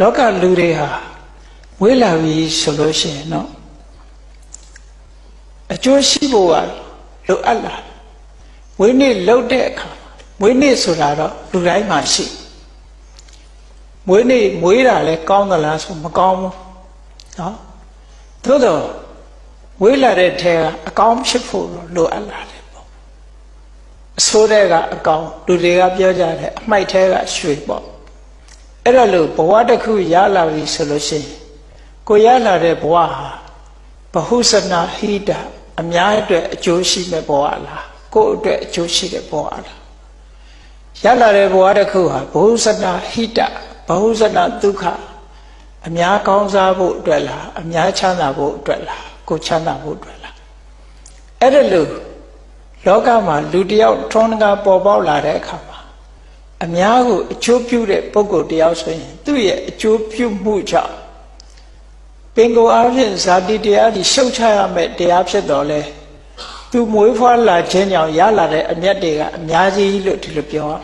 လောကလူတွေဟာဝေးလာပြီဆိုလို့ရှိရင်တော့အကျိုးရှိဖို့ကလိုအပ်လာဝိနည်းလှုပ်တဲ့အခါဝိနည်းဆိုတာတော့လူတိုင်းမှာရှိမွေးနေ့မွေးတာလဲကောင်းသလားဆိုမကောင်းဘူးနော်သို့တော့ဝေးလာတဲ့ထဲကအကောင်းဖြစ်ဖို့လိုအပ်လာတယ်ပေါ့အဆိုးတဲ့ကအကောင်းလူတွေကပြောကြတယ်အမိုက်ထဲကရွှေပေါ့ အဲ့ဒါလို့ဘဝတစ်ခုရလာပြီဆိုလို့ရှိရင်ကိုရလာတဲ့ဘဝဟာဘဟုစနာဟိတအများအတွက်အကျိုးရှိမဲ့ဘဝလားကိုယ့်အတွက်အကျိုးရှိတဲ့ဘဝလားရလာတဲ့ဘဝတစ်ခုဟာဘဟုစနာဟိတဘဟုစနာဒုက္ခအများကောင်းစားဖို့အတွက်လားအများချမ်းသာဖို့အတွက်လားကိုချမ်းသာဖို့အတွက်လားအဲ့ဒါလို့လောကမှာလူတစ်ယောက်ထွန်းကားပေါ်ပေါက်လာတဲ့အခါမှာ အများကိုအကျိုးပြုတဲ့ပုဂ္ဂိုလ်တစ်ယောက်ဆိုရင်သူ့ရဲ့အကျိုးပြုမှုကြောင့်ပင်ကိုယ်အဖြစ်ဇာတိတရားကြီးရှုတ်ချရမယ်တရားဖြစ်တော်လဲသူမွေးဖွားလာခြင်းကြောင့်ရလာတဲ့အမျက်တွေကအများကြီးလို့ဒီလိုပြောရ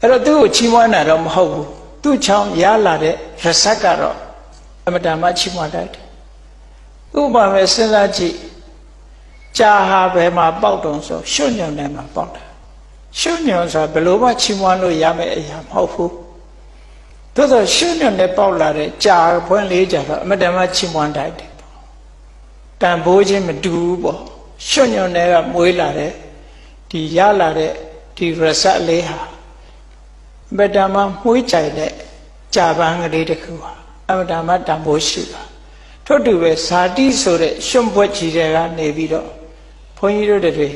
အဲ့တော့သူ့ကိုချီးမွမ်းတာတော့မဟုတ်ဘူးသူ့ချောင်းရလာတဲ့ရဆက်ကတော့အမတန်မှချီးမွမ်းတတ်တယ်ဥပမာပဲစဉ်းစားကြည့်ကြာဟာဘယ်မှာပေါက်တုံဆိုရွှွညွန်ထဲမှာပေါက်တာ ရွှွညွန်ဆိုတာဘယ်လိုမှချီးမွမ်းလို့ရမယ့်အရာမဟုတ်ဘူးသို့သောရွှွညွန်နဲ့ပေါက်လာတဲ့ကြာဖွင့်လေးကြာတော့အမတန်မှချီးမွမ်းတတ်တယ်ပေါ့တန်ဖိုးခြင်းမတူဘူးပေါ့ရွှွညွန်ထဲကမွေးလာတဲ့ဒီရလာတဲ့ဒီရဆက်လေးဟာအမတန်မှမှုေးကြိုင်တဲ့ကြာပန်းကလေးတစ်ခုဟာအမတန်မှတန်ဖိုးရှိတာထို့တူပဲဇာတိဆိုတဲ့ရွှွန့်ပွက်ကြီးတွေကနေပြီးတော့ဘုန်းကြီးတို့တွေ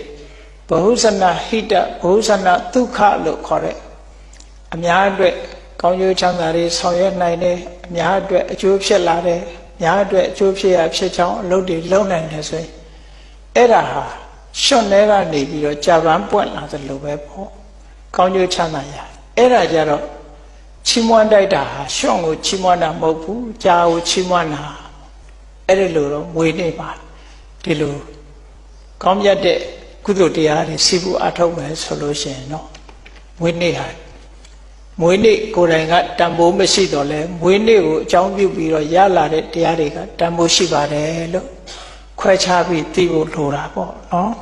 ဘဟုဇနာဟိတဘဟုဇနာဒုက္ခလို့ခေါ်တဲ့အများအတွက်ကောင်းကျိုးချမ်းသာတွေဆောင်ရွက်နိုင်တယ်အများအတွက်အကျိုးဖြစ်လာတယ်အများအတွက်အကျိုးဖြစ်ရဖြစ်ချောင်းအလုပ်တွေလုပ်နိုင်တယ်ဆိုရင်အဲ့ဒါဟာရွှွန့်ထဲကနေပြီးတော့ကြာပန်းပွက်လာသလိုပဲပေါ့ကောင်းကျိုးချမ်းသာရအဲ့ဒါကြတော့ချီးမွမ်းတိုက်တာဟာရွှွန့်ကိုချီးမွမ်းတာမဟုတ်ဘူးကြာကိုချီးမွမ်းတာအဲ့ဒီလိုတော့မွေနေပါဒီလိုကောင်းမြတ်တဲ့ ကုသိုလ်တရားတွေစီးပူအထောက်မယ်ဆိုလို့ရှိရင်တော့မွေးနေ့ဟာမွေးနေ့ကိုယ်တိုင်ကတန်ဖိုးမရှိတော့လဲမွေးနေ့ကိုအကြောင်းပြုပြီးတော့ရလာတဲ့တရားတွေကတန်ဖိုးရှိပါတယ်လို့ခွဲခြားပြီးသိဖို့လိုတာပေါ့နော်